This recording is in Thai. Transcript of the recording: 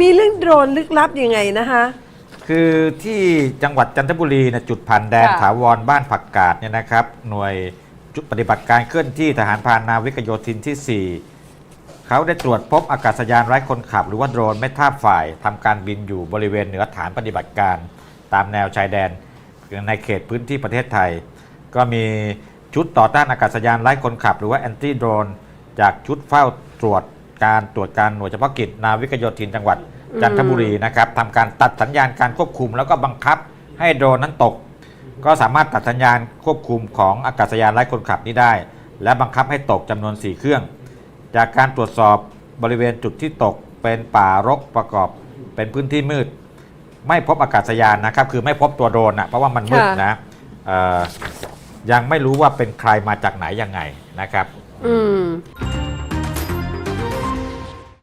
มีเรื่องโดรนลึกลับยังไงนะคะ คือที่จังหวัดจันทบุรีนะจุดผ่านแดนค่ะ ถาวรบ้านผักกาดเนี่ยนะครับ หน่วยจุดปฏิบัติการเคลื่อนที่ทหารพรานนาวิกโยธินที่ 4 เขาได้ตรวจพบอากาศยานไร้คนขับ หรือว่าโดรนไม่ทราบฝ่ายทำการบินอยู่บริเวณเหนือฐานปฏิบัติการ ตามแนวชายแดนในเขตพื้นที่ประเทศไทย ก็มีชุดต่อต้านอากาศยานไร้คนขับ หรือว่าแอนตี้โดรนจากชุดเฝ้าตรวจ การตรวจการหน่วยเฉพาะกิจนาวิกโยธินจังหวัดจันทบุรีนะครับทำการตัดสัญญาณการควบคุมแล้วก็บังคับให้โดรนนั้นตก ก็สามารถตัดสัญญาณควบคุมของอากาศยานไร้คนขับนี้ได้ และบังคับให้ตกจำนวน 4 เครื่อง จากการตรวจสอบบริเวณจุดที่ตกเป็นป่ารกประกอบเป็นพื้นที่มืด ไม่พบอากาศยานนะครับ คือไม่พบตัวโดรนนะเพราะว่ามันมืดค่ะนะเอ่อยังไม่รู้ว่าเป็นใครมาจากไหนยังไงนะครับ อืม